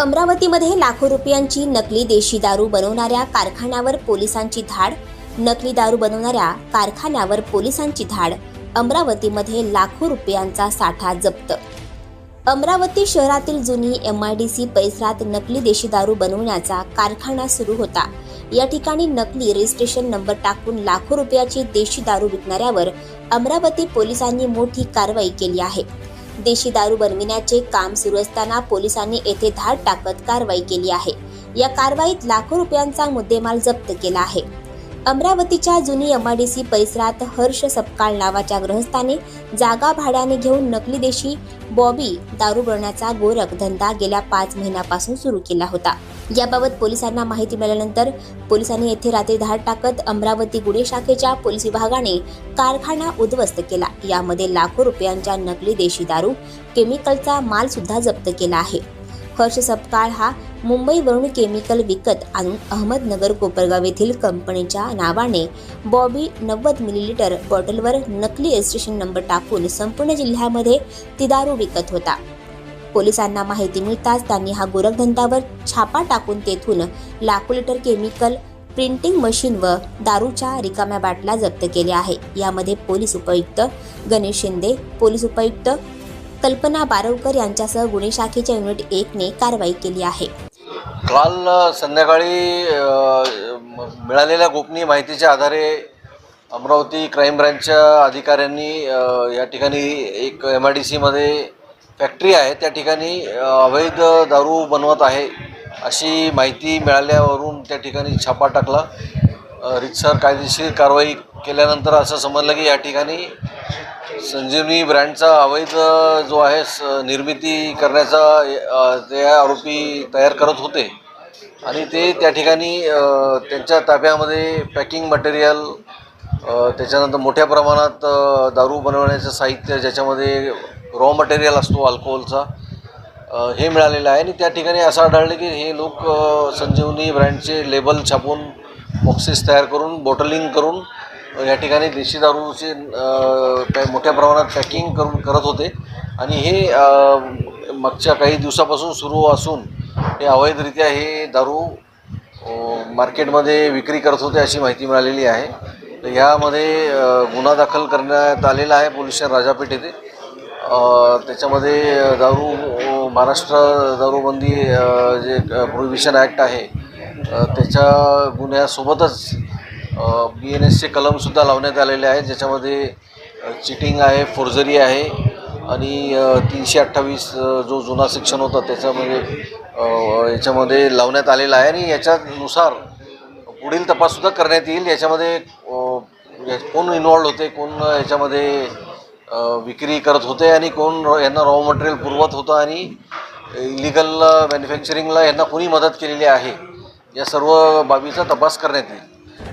अमरावतीमध्ये लाखो रुपयांची नकली देशी दारू बनवणाऱ्या कारखान्यावर पोलिसांची धाड नकली दारू बनवणाऱ्या कारखान्यावर पोलिसांची धाड अमरावतीमध्ये लाखो रुपयांचा साठा जप्त. अमरावती शहरातील जुनी एम आय डी सी परिसरात नकली देशी दारू बनवण्याचा कारखाना सुरू होता. या ठिकाणी नकली रजिस्ट्रेशन नंबर टाकून लाखो रुपयाची देशी दारू विकणाऱ्यावर अमरावती पोलिसांनी मोठी कारवाई केली आहे. देशी दारू बनविण्याचे काम सुरू असताना पोलिसांनी येथे धाड टाकत कारवाई केली आहे. या कारवाईत लाखो रुपयांचा मुद्देमाल जप्त केला आहे. अमरावतीच्या जुनी एमआयडीसी परिसरात हर्ष सपकाळ नावाच्या ग्रहस्थाने जागा भाड्याने घेऊन नकली देशी बॉबी दारू बनवण्याचा गोरख धंदा गेल्या पाच महिन्यापासून सुरू केला होता. याबाबत पोलिसांना माहिती मिळाल्यानंतर पोलिसांनी येथे रात्री धाड टाकत अमरावती गुन्हे शाखेच्या पोलीस विभागाने कारखाना उद्ध्वस्त केला. यामध्ये लाखो रुपयांच्या नकली देशी दारू केमिकलचा माल सुद्धा जप्त केला आहे. हर्ष सपकाळ हा मुंबईवरून केमिकल विकत आणून अहमदनगर कोपरगाव येथील कंपनीच्या नावाने बॉबी नव्वद मिलीलिटर बॉटलवर नकली रजिस्ट्रेशन नंबर टाकून संपूर्ण जिल्ह्यामध्ये ती दारू विकत होता. पोलिसांना माहिती मिळताच त्यांनी हा गोरखधंदावर छापा टाकून तेथून लाखो लिटर केमिकल प्रिंटिंग मशीन व दारूच्या रिकाम्या बाटल्या जप्त केल्या आहे. यामध्ये पोलीस उपायुक्त गणेश शिंदे पोलीस उपायुक्त कल्पना बारवकर यांच्यासह गुन्हे शाखेच्या युनिट एकने कारवाई केली आहे. काल संध्याकाळी मिळालेल्या गोपनीय माहितीच्या आधारे अमरावती क्राईम ब्रँचच्या अधिकाऱ्यांनी या ठिकाणी एक एम आय डी सीमध्ये फॅक्टरी आहे. त्या ठिकाणी अवैध दारू बनवत आहे अशी माहिती मिळाल्यावरून त्या ठिकाणी छापा टाकला. रितसर कायदेशीर कारवाई केल्यानंतर असं समजलं की या ठिकाणी संजीवनी ब्रँडचा अवैध जो आहे स निर्मिती करण्याचा ते आरोपी तयार करत होते. आणि ते त्या ठिकाणी त्यांच्या ताब्यामध्ये पॅकिंग मटेरियल त्याच्यानंतर मोठ्या प्रमाणात दारू बनवण्याचं साहित्य ज्याच्यामध्ये रॉ मटेरियल असतो अल्कोहोलचा हे मिळालेलं आहे. आणि त्या ठिकाणी असं आढळलं की हे लोक संजीवनी ब्रँडचे लेबल छापून बॉक्सेस तयार करून बॉटलिंग करून या ठिकाणी देशी दारूचे मोठ्या प्रमाणात पॅकिंग करून करत होते. आणि हे मागच्या काही दिवसापासून सुरू असून हे अवैधरित्या हे दारू मार्केटमध्ये विक्री करत होते अशी माहिती मिळालेली आहे. तर यामध्ये गुन्हा दाखल करण्यात आलेला आहे पोलीस स्टेशन राजापेठ येथे. त्याच्यामध्ये दारू महाराष्ट्र दारूबंदी जे प्रोहिबिशन ॲक्ट आहे त्याच्या गुन्ह्यासोबतच बी एन एसचे कलमसुद्धा लावण्यात आलेले आहेत. ज्याच्यामध्ये चिटिंग आहे फोर्जरी आहे आणि तीनशे अठ्ठावीस जो जुना सेक्शन होता त्याच्यामध्ये याच्यामध्ये लावण्यात आलेला आहे आणि याच्यानुसार पुढील तपाससुद्धा करण्यात येईल. याच्यामध्ये या- म्हणजे कोण इन्वॉल्ड होते कोण याच्यामध्ये विक्री करत होते आणि कोण यांना रॉ मटेरियल पुरवत होतं आणि इलिगल मॅन्युफॅक्चरिंगला यांना कोणी मदत केलेली आहे. या सर्व बाबीचा तपास करण्यात येईल.